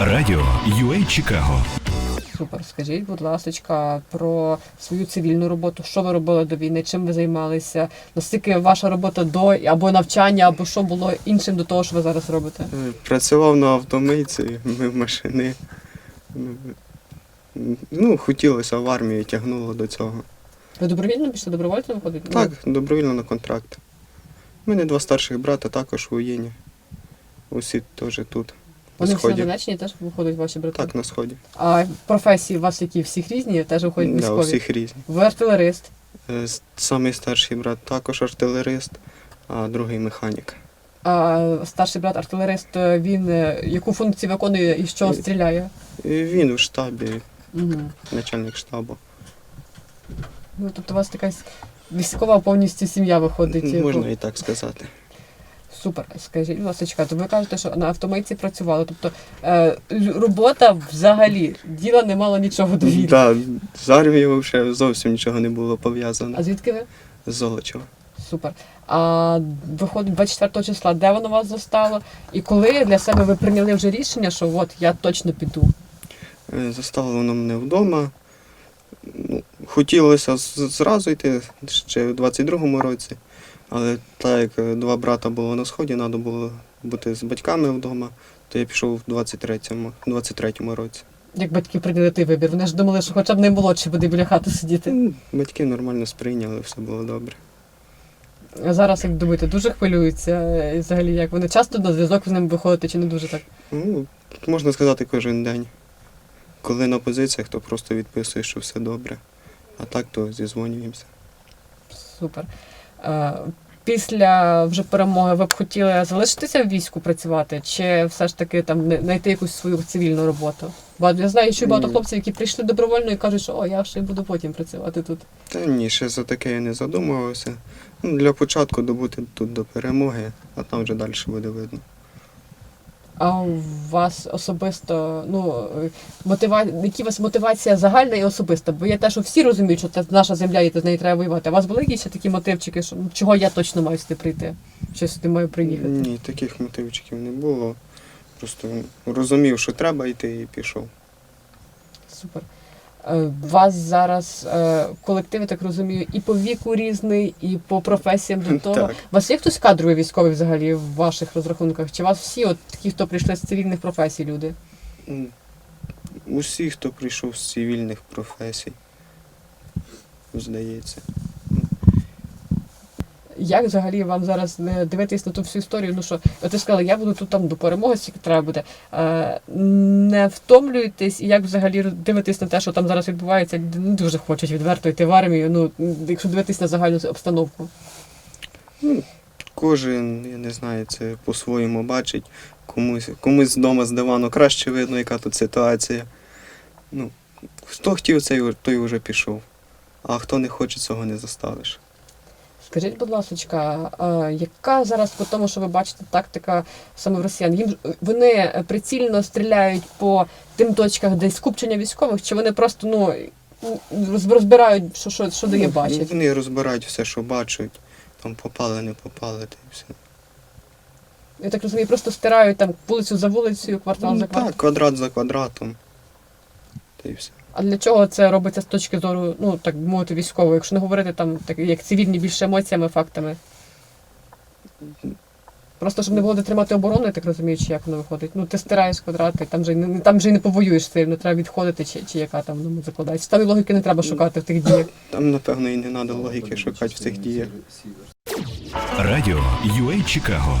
Радіо UA Чикаго. Супер. Скажіть, будь ласка, про свою цивільну роботу. Що ви робили до війни? Чим ви займалися? Наскільки ваша робота до або навчання, або що було іншим до того, що ви зараз робите? Е, Працював на автомийці, мив машини. Ну, хотілося в армію, тягнуло до цього. Ви добровільно пішли добровольцем виходить? Так, добровільно на контракт. У мене два старших брата також у воєнні. Усі теж тут. Вони всі на сході. Донеччині теж виходять ваші брати. Так, на сході. А професії у вас які всіх різні, теж виходять Да, військові. у всіх різні. Ви артилерист. Е, с- Самий старший брат також артилерист, а другий механік. А старший брат артилерист, він е, яку функцію виконує і що Е, стріляє? І він у штабі, Угу. начальник штабу. Ну, тобто у вас така с- військова повністю сім'я виходить. е, Можна і так сказати. Супер. Скажіть, будь ласка, то ви кажете, що на автомийці працювали. Тобто е, робота взагалі діла не мало нічого до війни. Так, з армією взагалі зовсім нічого не було пов'язано. А звідки ви? З Золочева. Супер. А виходить 24 числа, де воно вас застало? І коли для себе ви прийняли вже рішення, що от я точно піду? Е, Застало воно мене вдома. Ну, хотілося з- зразу йти ще в 22-му році, але так як е, два брата було на сході, треба було бути з батьками вдома, то я пішов в 23-му, 23-му році. Як батьки прийняли той вибір? Вони ж думали, що хоча б наймолодший буде біля хати сидіти. Батьки нормально сприйняли, все було добре. А зараз, як думаєте, дуже хвилюються. і Взагалі, як вони часто на зв'язок з ним виходите чи не дуже так? Ну, можна сказати, кожен день. Коли на позиціях, то просто відписуєш, що все добре. А так, то зізвонюємося. Супер. Е, Після вже перемоги ви б хотіли залишитися в війську працювати, чи все ж таки там знайти якусь свою цивільну роботу? Бо я знаю, що багато хлопців, які прийшли добровольно і кажуть, що о, я ще буду потім працювати тут. Та ні, ще за таке я не задумувався. Ну, для початку добути тут до перемоги, а там вже далі буде видно. А у вас особисто, ну мотива... які у вас мотивація загальна і особиста? Бо я те, що всі розуміють, що це наша земля і з неї треба воювати. А у вас були якісь такі мотивчики, що ну, чого я точно маю сюди прийти? Що сюди маю приїхати? Ні, таких мотивчиків не було. Просто розумів, що треба йти і пішов. Супер. Е, вас зараз е, колектив, я так розумію, і по віку різний, і по професіям до того. Так. Вас є хтось кадровий військовий взагалі в ваших розрахунках? Чи вас всі от ті, хто прийшли з цивільних професій, люди? Усі, хто прийшов з цивільних професій, здається. Як взагалі вам зараз дивитись на ту всю історію? Ну що, от ви сказали, я буду тут там до перемоги, скільки треба буде. Е, не втомлюєтесь, і як взагалі дивитись на те, що там зараз відбувається? Не дуже хочуть відверто йти в армію. Ну, якщо дивитись на загальну обстановку. Кожен, я не знаю, це по-своєму бачить. Комусь, комусь вдома з дивану краще видно, яка тут ситуація. Ну, хто хотів цей, той вже пішов. А хто не хоче, цього не заставиш. Скажіть, будь ласка, яка зараз по тому, що ви бачите, тактика саме в росіян? Їм вони прицільно стріляють по тим точках, де скупчення військових, чи вони просто ну розбирають, що, що, що дає Ну, бачить? Вони розбирають все, що бачать. Там попали, не попали, та й все. Я так розумію, просто стирають там вулицю за вулицею, квартал Ну, за кварталом. так, квадрат за квадратом. Та й все. А для чого це робиться з точки зору, ну так би мовити, військової, якщо не говорити там так як цивільні більше емоціями, фактами? Просто щоб не було де тримати оборону, я так розумію, чи як воно виходить. Ну ти стираєш квадрати, там же й не там же й не повоюєш сильно, треба відходити, чи, чи яка там ну, закладається. Там і логіки не треба шукати в тих діях. Там, напевно, і не треба логіки шукати в цих діях. Радіо UA Чикаго.